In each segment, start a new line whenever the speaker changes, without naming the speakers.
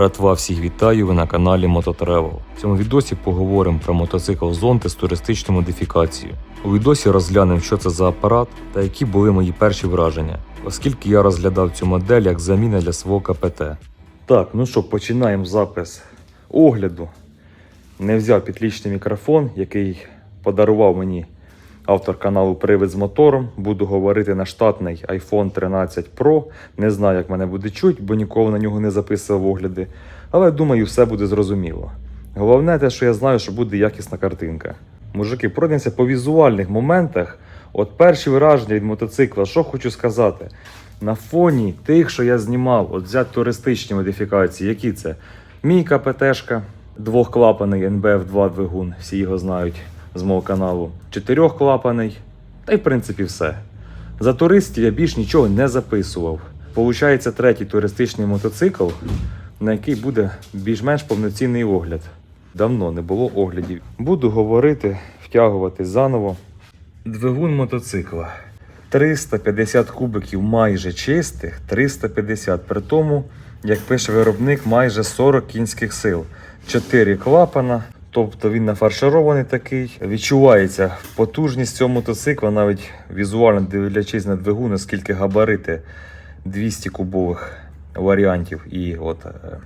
Братва, всіх вітаю! Ви на каналі Мототревел. В цьому відосі поговоримо про мотоцикл Зонти з туристичною модифікацією. У відосі розглянемо, що це за апарат та які були мої перші враження, оскільки я розглядав цю модель як заміна для свого КПТ. Так, ну що, починаємо запис огляду. Не взяв підлічний мікрофон, який подарував мені автор каналу Привид з мотором. Буду говорити на штатний iPhone 13 Pro. Не знаю, як мене буде чуть, бо ніколи на нього не записував огляди. Але думаю, все буде зрозуміло. Головне те, що я знаю, що буде якісна картинка. Мужики, пройдемося по візуальних моментах. От перші враження від мотоцикла, що хочу сказати. На фоні тих, що я знімав, от взяти туристичні модифікації, які це? Мій КПТшка, двохклапаний NBF2 двигун, всі його знають з мого каналу. Чотирьохклапаний, та й в принципі все. За туристів я більш нічого не записував. Получається третій туристичний мотоцикл, на який буде більш-менш повноцінний огляд. Давно не було оглядів. Буду говорити, втягувати заново. Двигун мотоцикла. 350 кубиків майже чистих, 350. При тому, як пише виробник, майже 40 кінських сил. 4 клапана, тобто він нафарширований такий. Відчувається потужність цього мотоцикла, навіть візуально дивлячись на двигун, оскільки габарити 200 кубових варіантів і от е,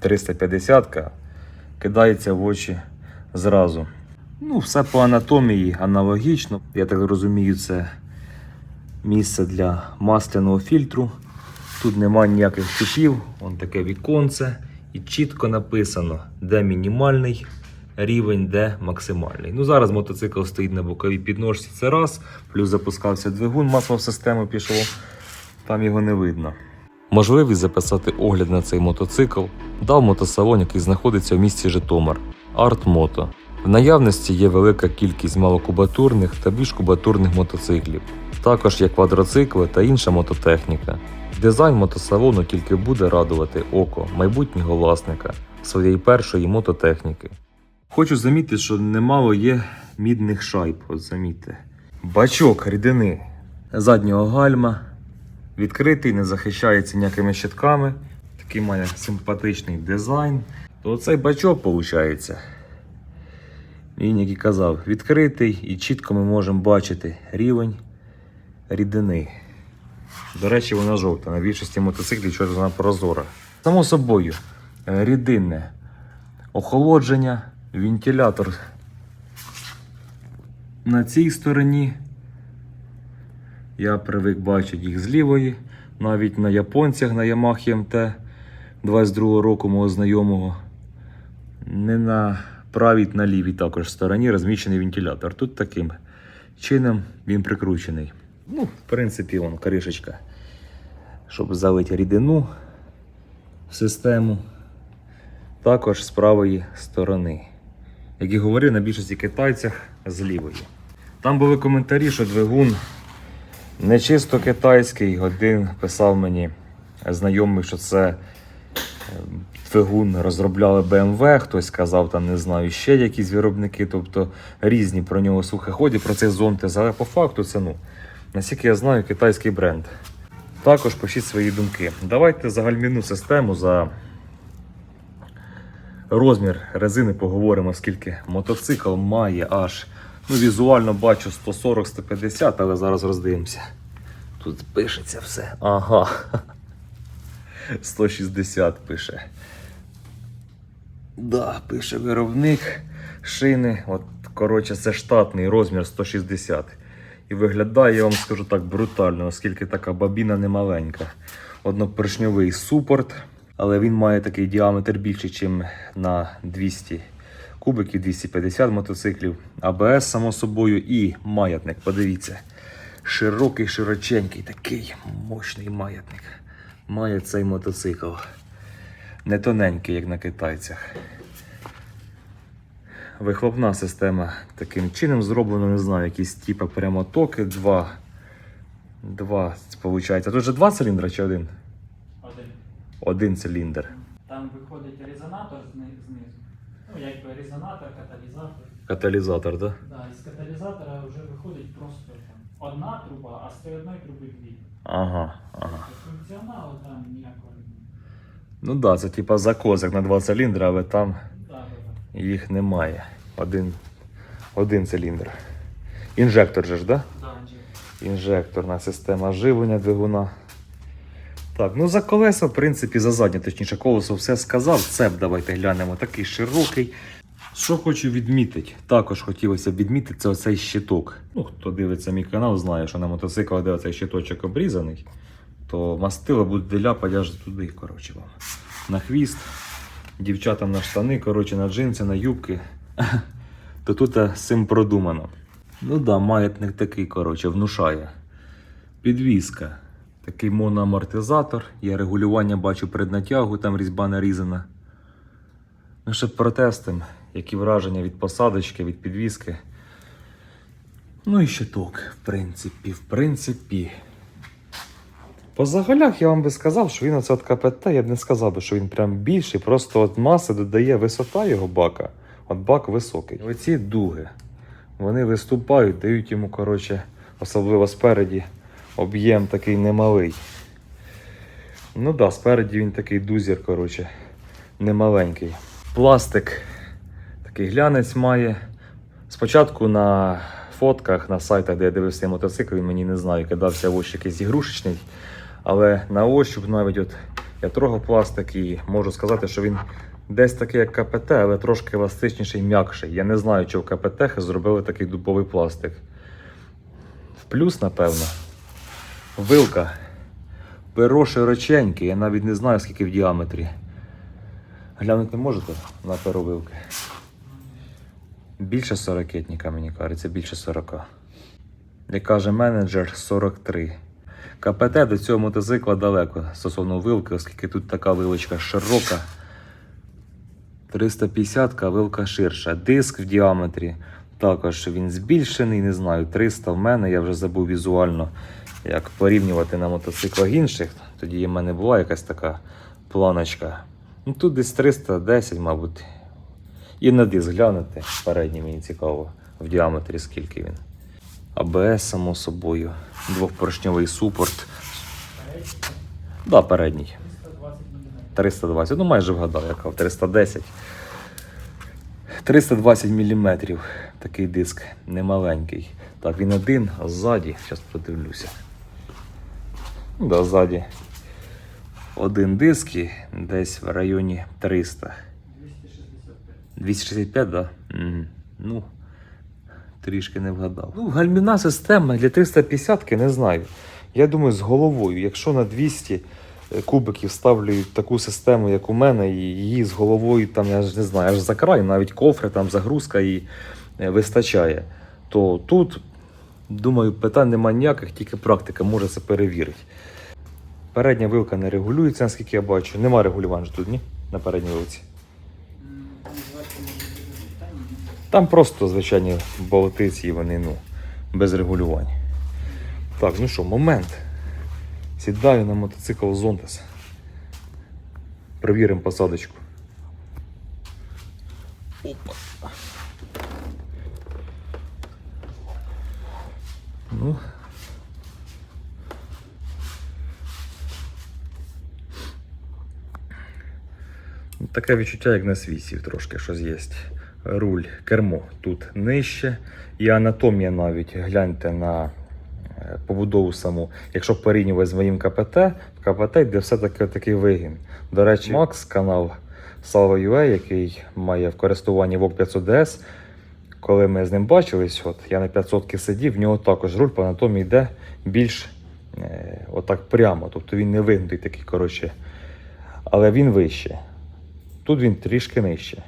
350 кидається в очі зразу. Ну, все по анатомії аналогічно. Я так розумію, це місце для масляного фільтру. Тут немає ніяких чіпів, вон таке віконце. І чітко написано, де мінімальний рівень, де максимальний. Ну зараз мотоцикл стоїть на боковій підножці. Це раз, плюс запускався двигун, масло в систему пішло, там його не видно. Можливість записати огляд на цей мотоцикл дав мотосалон, який знаходиться в місті Житомир Арт Мото. В наявності є велика кількість малокубатурних та більш кубатурних мотоциклів. Також є квадроцикли та інша мототехніка. Дизайн мотосалону тільки буде радувати око майбутнього власника своєї першої мототехніки. Хочу замітити, що немало є мідних шайб. От замітьте. Бачок рідини заднього гальма відкритий, не захищається ніякими щитками. Такий має симпатичний дизайн. То цей бачок виходить. Він, як і казав, відкритий і чітко ми можемо бачити рівень рідини. До речі, вона жовта. На більшості мотоциклів вона прозора. Само собою, е, рідинне охолодження, вентилятор на цій стороні. Я привик бачити їх з лівої, навіть на японцях на Yamaha MT 22 року мого знайомого. Не на правій, на лівій також стороні розміщений вентилятор. Тут таким чином він прикручений. Ну, в принципі, вон кришечка, щоб залити рідину в систему. Також з правої сторони. Як і говорив, на більшості китайцях з лівої. Там були коментарі, що двигун не чисто китайський. Один писав мені знайомий, що це е, двигун розробляли BMW, хтось казав, там не знаю, ще якісь виробники, тобто різні про нього слухи ходять, про цей зонтез, але по факту це ну, наскільки я знаю, китайський бренд. Також пишіть свої думки. Давайте загальмінну систему, за розмір резини поговоримо, скільки мотоцикл має аж. Ну, візуально бачу 140-150, але зараз роздивимося. Тут пишеться все. Ага. 160 пише. Да, пише виробник шини. От, коротше, це штатний розмір 160. І виглядає, я вам скажу так, брутально, оскільки така бабіна не маленька. Однопоршньовий супорт, але він має такий діаметр більший, ніж на 200 кубиків, 250 мотоциклів. АБС, само собою, і маятник. Подивіться. Широкий, широченький, такий мощний маятник. Має цей мотоцикл. Не тоненький, як на китайцях. Вихлопна система таким чином зроблена, не знаю, якісь типу прямо токи, два. Два, виходить. Тут же два циліндра чи? Один.
Один
циліндр.
Там виходить резонатор зни- знизу. Ну, якби резонатор, каталізатор.
Каталізатор, так?
Да, із каталізатора вже виходить просто там одна труба, а з одної труби дві.
Ага, ага.
Тобто Функціоналу там ніякого немає.
Ну так, да, це типа закозик на два циліндри, але там
Да, да, да.
їх немає. Один, один циліндр. Інжектор же ж, так? Да?
Да, Анджей.
Інжекторна система живлення двигуна. Так, ну за колеса, в принципі, за заднє, точніше, колесо все сказав. Цеп давайте глянемо, такий широкий. Що хочу відмітити, також хотілося б відмітити, це оцей щиток. Ну, хто дивиться мій канал, знає, що на мотоциклах, де оцей щиточок обрізаний, то мастило буде ляпати аж туди, коротше вам. На хвіст, дівчатам на штани, коротше, на джинси, на юбки. То тут е, з цим продумано. Ну да, маятник такий, коротше, внушає. Підвізка. Такий моноамортизатор. Я регулювання бачу преднатягу, там різьба нарізана. Ну, ще протестим, які враження від посадочки, від підвіски. Ну і щиток, в принципі, в принципі. По загалях я вам би сказав, що він оце от КПТ, я б не сказав би, що він прям більший, просто от маси додає висота його бака. От бак високий. Оці дуги, вони виступають, дають йому, коротше, особливо спереді, об'єм такий немалий. Ну да, спереді він такий дузір, коротше, немаленький. Пластик такий глянець має. Спочатку на фотках, на сайтах, де я дивився мотоцикл, він мені не знаю, кидався в очі якийсь ігрушечний. Але на ощуп навіть от я трогав пластик і можу сказати, що він десь такий, як КПТ, але трошки еластичніший і м'якший. Я не знаю, чи в КПТ зробили такий дубовий пластик. В плюс, напевно, вилка. Перо широченьке, я навіть не знаю, скільки в діаметрі. Глянути можете на перо вилки? Більше 40 мені кажеться, більше 40. Як каже менеджер, 43. КПТ до цього мотоцикла далеко стосовно вилки, оскільки тут така вилочка широка. 350 вилка ширша. Диск в діаметрі. Також він збільшений, не знаю, 300 в мене, я вже забув візуально, як порівнювати на мотоциклах інших. Тоді в мене була якась така планочка. Ну тут десь 310, мабуть. І на диск глянути. Передній мені цікаво, в діаметрі скільки він. АБС, само собою. Двохпоршньовий супорт.
Передній
Да, передній.
320 мм.
320, ну майже вгадав, яка 310. 320 мм. Такий диск немаленький. Так, він один, а ззаді, зараз подивлюся. Ну, да, ззаді один диск і десь в районі 300.
265.
265, да? Ну, трішки не вгадав. Ну, гальмівна система для 350 не знаю. Я думаю, з головою. Якщо на 200 кубиків ставлю таку систему, як у мене, і її з головою, там, я ж не знаю, аж за край, навіть кофри, там загрузка і е, вистачає, то тут, думаю, питань немає ніяких, тільки практика може це перевірити. Передня вилка не регулюється, наскільки я бачу. Нема регулювання тут, ні? На передній вилці.
Там
просто звичайні болтиці, і вони ну, без регулювань. Так, ну що, момент. Сідаю на мотоцикл Зонтес. Провіримо посадочку. Опа. Ну. Ну, Таке відчуття, як на свісів трошки щось є. Руль, кермо тут нижче. І анатомія навіть гляньте на е, побудову саму. Якщо порівнювати з моїм КПТ, в КПТ йде все-таки такий вигін. До речі, Макс, канал Salva UA, який має в користуванні VOG 500 DS, коли ми з ним бачились, от я на 500 сидів, в нього також руль по анатомії йде більш е, отак прямо. Тобто він не вигнутий такий, коротше, але він вище. Тут він трішки нижче.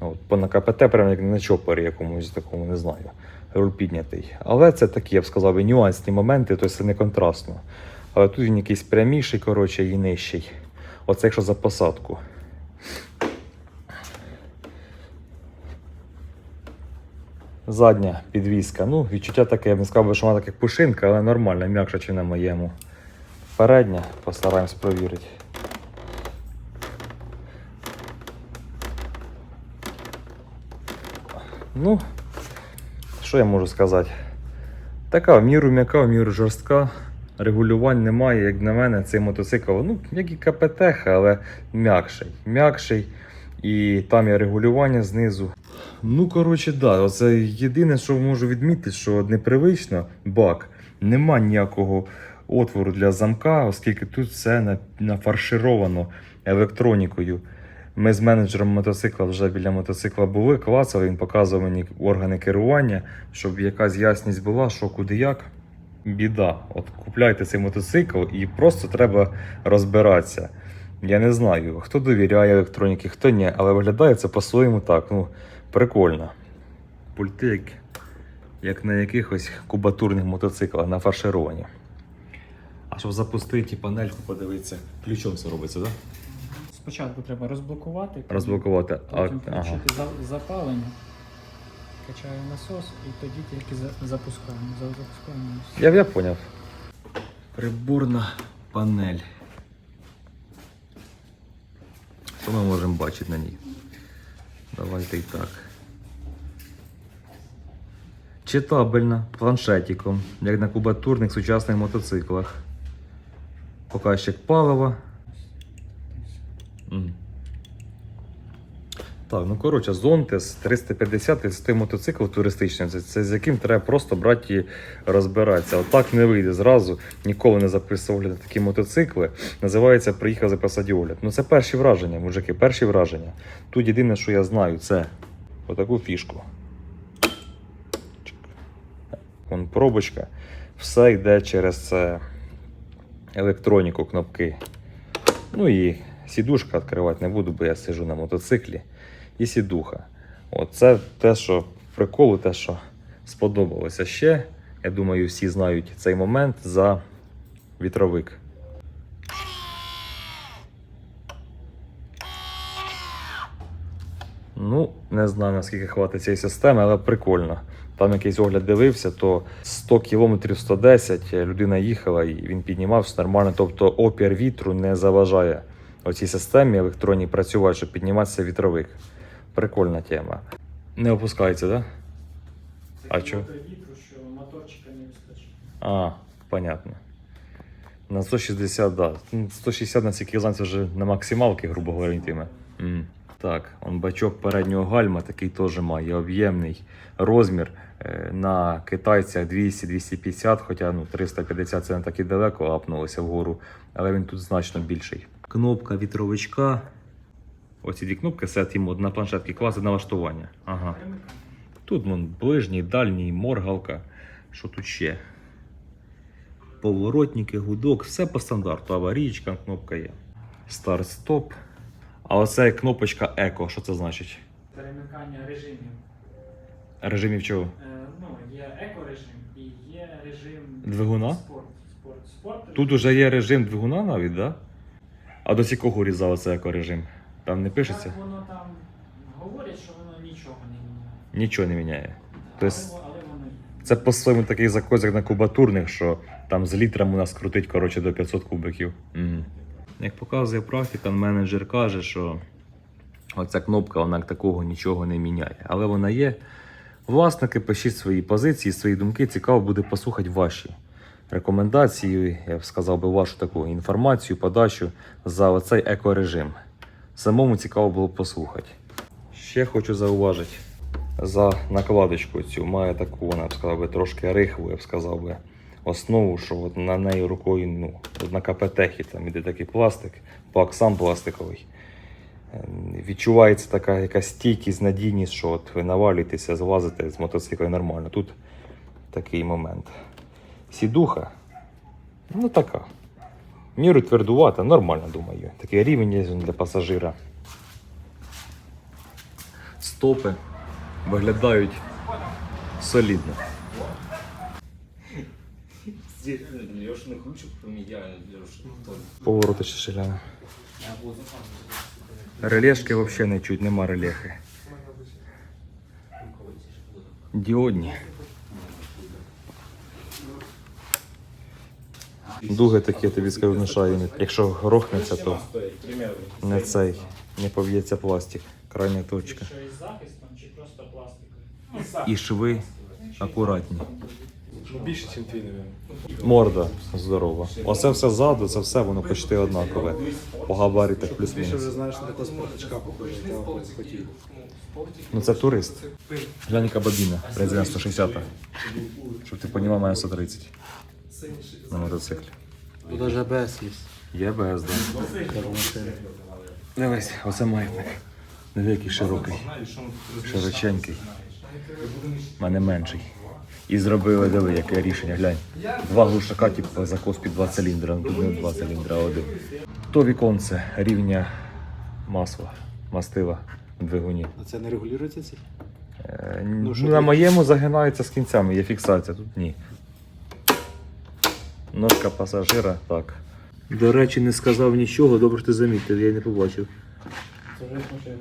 От, на КПТ, прямо як на чопорі якомусь такому, не знаю. Руль піднятий. Але це такі, я б сказав, нюансні моменти, тобто це не контрастно. Але тут він якийсь пряміший, коротше, і нижчий. Оце якщо за посадку. Задня підвіска. Ну, відчуття таке, я б не сказав, що вона так як пушинка, але нормальна, м'якша, чи на моєму. Передня, постараємось провірити. Ну, що я можу сказати? Така в міру м'яка, в міру жорстка. регулювань немає, як на мене, цей мотоцикл, ну, як і КПТ, але м'якший. М'якший. І там є регулювання знизу. Ну, коротше, да, оце єдине, що можу відмітити, що непривично бак. Нема ніякого отвору для замка, оскільки тут все на- нафаршировано електронікою. Ми з менеджером мотоцикла вже біля мотоцикла були, клацали, він показував мені органи керування, щоб якась ясність була, що куди як. Біда. От купляйте цей мотоцикл і просто треба розбиратися. Я не знаю, хто довіряє електроніки, хто ні, але виглядає це по-своєму так. Ну, прикольно. Пульти, як, як на якихось кубатурних мотоциклах нафаршировані. А щоб запустити панельку, подивитися, ключом все робиться, так? Да?
Спочатку треба розблокувати,
Розблокувати. А,
потім
ага.
включити за- запалення, качаю насос і тоді тільки запускаємо. За- Запускаємо.
Я, я поняв. Приборна панель. Що ми можемо бачити на ній? Давайте і так. Читабельна планшетиком, як на кубатурних сучасних мотоциклах. Показчик палива. Так, ну коротше, Зонтес 350 це мотоцикл туристичний, це, це з яким треба просто брати і розбиратися. Отак не вийде зразу, ніколи не записував огляд на такі мотоцикли. Називається Приїхав записати огляд. Ну це перші враження, мужики, перші враження. Тут єдине, що я знаю, це отаку фішку. Вон пробочка. Все йде через електроніку, кнопки. Ну і сідушка відкривати не буду, бо я сижу на мотоциклі. І сідуха. От це те, що приколу, те, що сподобалося ще. Я думаю, всі знають цей момент за вітровик. Ну, не знаю, наскільки хватить цієї системи, але прикольно. Там якийсь огляд дивився, то 100 км 110 людина їхала і він піднімався нормально. Тобто опір вітру не заважає оцій системі електронній працювати, щоб підніматися вітровик. Прикольна тема. Не опускається, так? А
Такий вітру, що моторчика не вистачить.
А, понятно. На 160, да. Ну, 160 на цій кілзанці вже на максималки, грубо говоря. М. Так, он бачок переднього гальма такий теж має об'ємний розмір. Е, На китайцях 200-250, хоча ну, 350 це не так і далеко апнулося вгору, але він тут значно більший. Кнопка вітровичка. Оці дві кнопки set йому на планшетці класи налаштування. Ага. Тут вон, ближній, дальній, моргалка. Що тут ще? Поворотники, гудок, все по стандарту. Аварійка, кнопка є. Старт-стоп. А оце кнопочка еко. Що це значить?
Перемикання режимів.
Режимів чого?
Е, ну, є еко-режим і є режим
Двигуна?
спорт. Спорт. Спорт
Тут уже є режим двигуна навіть, да? А до якого різав оце еко-режим? Там не пишеться?
Так воно там говорять, що воно нічого не міняє.
Нічого не міняє.
Але,
Тобто-
але воно є.
Це по-своєму такий закос, як на кубатурних, що там з літрами у нас крутить коротше, до 500 кубиків. Угу. Як показує практика, менеджер каже, що оця кнопка вона такого нічого не міняє. Але вона є. Власники, пишіть свої позиції, свої думки. Цікаво буде послухати ваші рекомендації, я б сказав би вашу таку інформацію, подачу за оцей екорежим. Самому цікаво було послухати. Ще хочу зауважити за накладочку цю має таку, вона б сказав би, трошки рихлу, я б сказав би, основу, що от на неї рукою, ну, на КПТехі там іде такий пластик, пак сам пластиковий. Ем, Відчувається така якась стійкість, надійність, що от ви навалюєтеся, злазите з мотоцикла нормально. Тут такий момент. Сідуха, ну така. В Міру твердувата, нормально, думаю. Такий рівень є для пасажира. Стопи виглядають солідно.
Здесь Лешный ключик поменяли, Леша.
Повороти ще шиляне. Релешки взагалі не чуть, нема релехи. Діодні. Дуги такі, я тобі скажу, не шаєні. Якщо грохнеться, то не цей, не поб'ється пластик. Крайня точка.
Пластиковий?
І шви акуратні.
Ну, більше, ніж твій, мабуть.
Морда здорова. Оце все ззаду, це все воно почти однакове. По габаритах
Ти
плюс-мінус.
вже знаєш, на такого спортачка похоже, якого хотів.
Ну це турист. Глянь, яка бабіна, президент 160. Щоб ти розумів, має 130 на мотоциклі.
Тут навіть АБС є.
Є БС, да. Дивись, оце маятник. Який широкий, широченький. У мене менший. І зробили, диви, яке рішення, глянь. Два глушака, типу, закос під два циліндра. Ну, Тут не два циліндра, а один. То віконце рівня масла, мастила в двигуні.
А це не регулюється це?
Е,
Ну,
ну, на
ти-
моєму загинається з кінцями, є фіксація, тут ні. Ножка пасажира, так. До речі, не сказав нічого, добре ти замітив, я не побачив.
Це вже машина.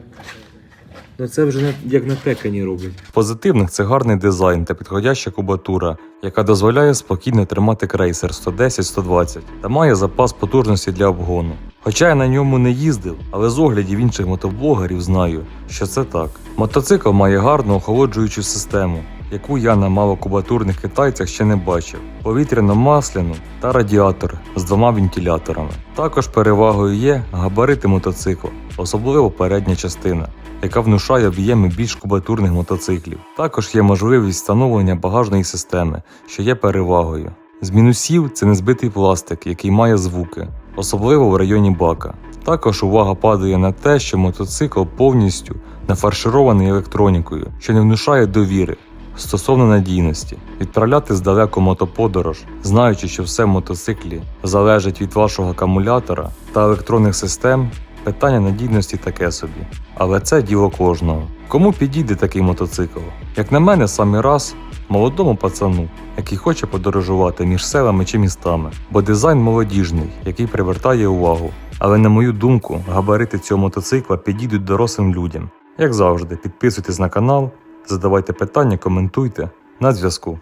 Ну це вже як на пекані роблять. Позитивних це гарний дизайн та підходяща кубатура, яка дозволяє спокійно тримати крейсер 110-120 та має запас потужності для обгону. Хоча я на ньому не їздив, але з оглядів інших мотоблогерів знаю, що це так. Мотоцикл має гарну охолоджуючу систему, яку я на малокубатурних китайцях ще не бачив. Повітряно-масляну та радіатор з двома вентиляторами. Також перевагою є габарити мотоцикла, особливо передня частина, яка внушає об'єми більш кубатурних мотоциклів. Також є можливість встановлення багажної системи, що є перевагою. З мінусів це незбитий пластик, який має звуки, особливо в районі бака. Також увага падає на те, що мотоцикл повністю нафарширований електронікою, що не внушає довіри. Стосовно надійності, відправляти здалеку мотоподорож, знаючи, що все в мотоциклі залежить від вашого акумулятора та електронних систем, питання надійності таке собі. Але це діло кожного. Кому підійде такий мотоцикл? Як на мене, самий раз молодому пацану, який хоче подорожувати між селами чи містами, бо дизайн молодіжний, який привертає увагу. Але на мою думку, габарити цього мотоцикла підійдуть дорослим людям. Як завжди, підписуйтесь на канал, задавайте питання, коментуйте. На зв'язку.